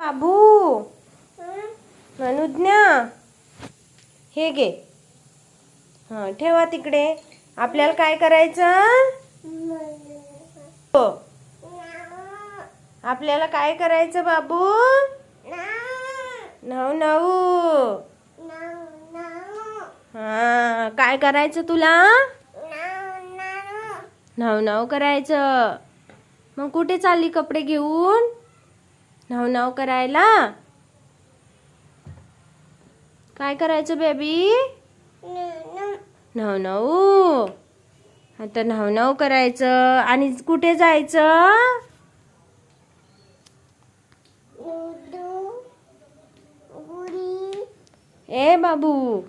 बाबू. अनुज्ञा हे घे. हा ठेवा तिकडे. आपल्याला काय करायचं? हो. आपल्याला काय करायचं बाबू? नऊ नऊ. हा काय करायचं तुला? नऊ नऊ करायचं. मग कुठे चालली कपडे घेऊन? नऊ नऊ करायला? काय करायचं बेबी नऊ नऊ आता नऊ नऊ करायचं. आणि कुठे जायचं? ए बाबू.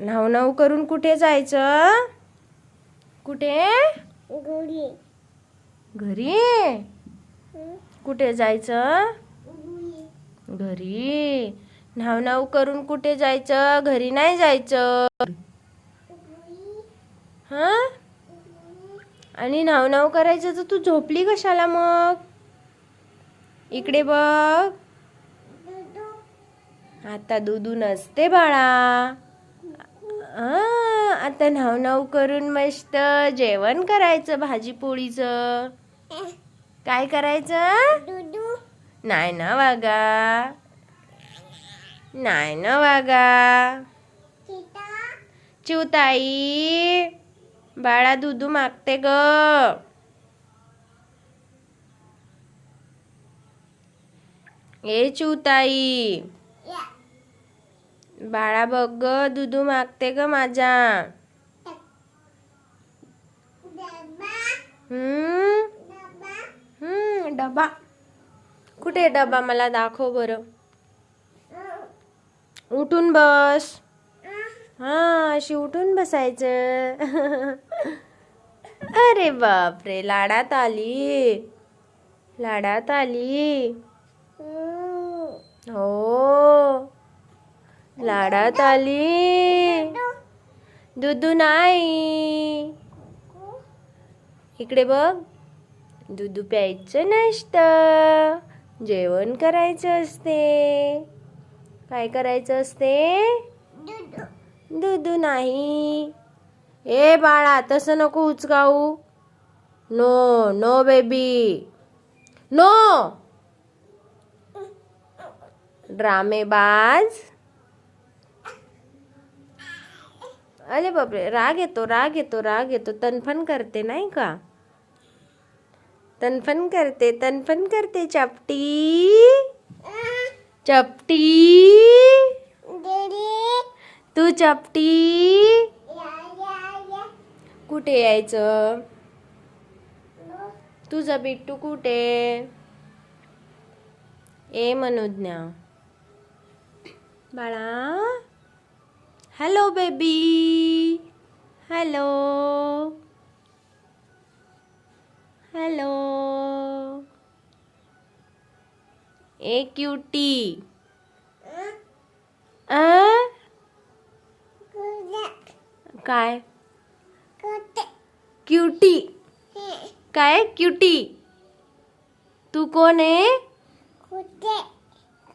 नऊ नऊ करून कुठे जायचं? कुठे? घरी? कुठे जायचं? घरी. नाव नाव करून कुठे जायचं? घरी नाही जायचं. हा? आणि नाव नाव करायचं तर तू झोपली कशाला मग? इकडे बघ. आता दुधू नसते बाळा. आता नाव नाव करून मस्त जेवण करायचं भाजी पोळीचं काय करायचं? नाही ना वागा. नाही ना वागा. चिवताई बाळा दुधू मागते ग. ए चिवताई बाळा बघ ग दुधू मागते ग माझा हम्म हम्म? डबा. कुठे आहे डबा? मला दाखव बरं. उठून बस. हा अशी उठून बसायचं. अरे बापरे लाडात आली. लाडात आली. हो. लाडात आली. दुधू नाही. इकडे बघ. दूध प्यायचं नसतं जेवण करायचं असते. काय करायचं असते? दूध. नाही. ए बाळा तसं नको उचकाऊ. No no baby. नो! ड्रामेबाज अरे बापरे राग येतो राग येतो राग येतो. तनफन करते नाही का? तनफन करते तनफन करते चपटी। चपटी। तू चपटी। कुठे यायचं? तुझा बिट्टू कुठे? ए मनोज्ञा। बाळा। Hello baby hello hello. ए क्यूटी। क्यूटी। काय क्यूटी? तू कोण आहे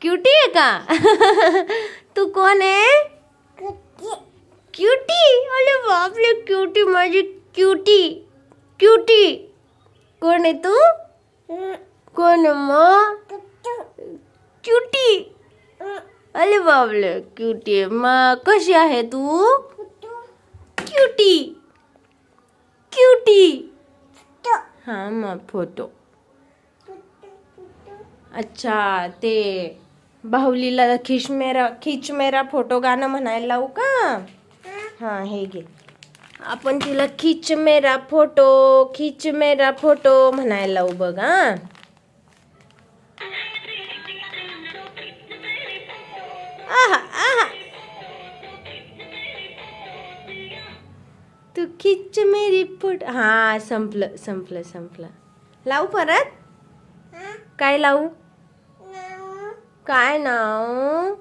क्यूटी है का? तू कोण आहे क्यूटी? अरे बापरे, क्यूटी, माझी क्यूटी। क्यूटी। कोण आहे तू? आहे मग क्यूटी अरे बाबले क्यूटी मग कशी आहे तू? क्यूटी क्यूटी हाँ मग फ़ोटो अच्छा ते बाहुलीला खिच मेरा खिच मेरा फ़ोटो गाणं म्हणायला लावू का? हा हे घे. आपण तिला खिच मेरा फोटो खिच मेरा फोटो म्हणायला लावू बघ. हा आहा आहा. तू खिच मेरी फोट हा संपलं संपलं संपलं. लावू परत? काय लावू? काय नाव?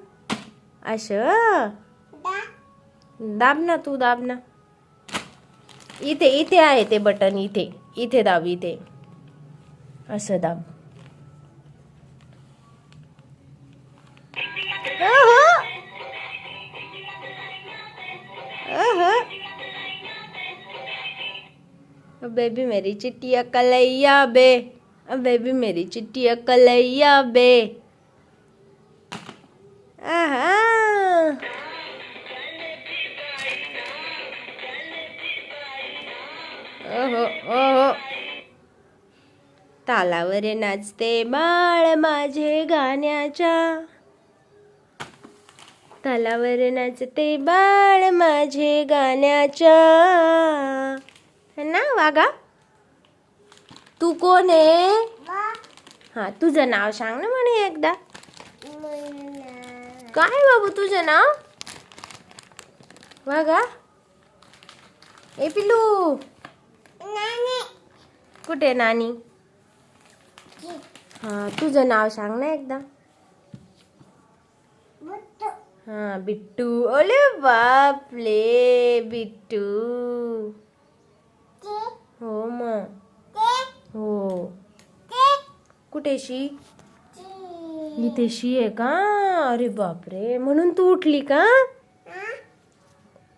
असं? दाब ना तू दाब ना. इथे इथे आहे ते बटन इथे. इथे दाब इथे. असं दाब. बेबी मेरी चिट्टी अकलैया बे. बेबी मेरी चिट्टी अकलैया बे. आहा तालावर नाचते बाळ माझे गाण्याच्या. तालावर नाचते बाळ माझे गाण्याच्या. ना वागा तू कोण आहे? हा तुझं नाव सांग ना म्हणे एकदा. काय बाबू तुझं नाव? वागा ए पिलू कुठे नानी? हा तुझं नाव सांग ना एकदा. हा बिट्टू. ओले बापले बिट्टू. हो मग हो. कुठे शी? इथे शी आहे का? अरे बापरे. म्हणून तू उठली का?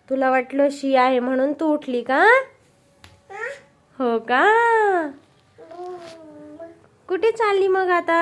तुला वाटलं शी आहे म्हणून तू उठली का? हो का? कुठे चालली मग आता?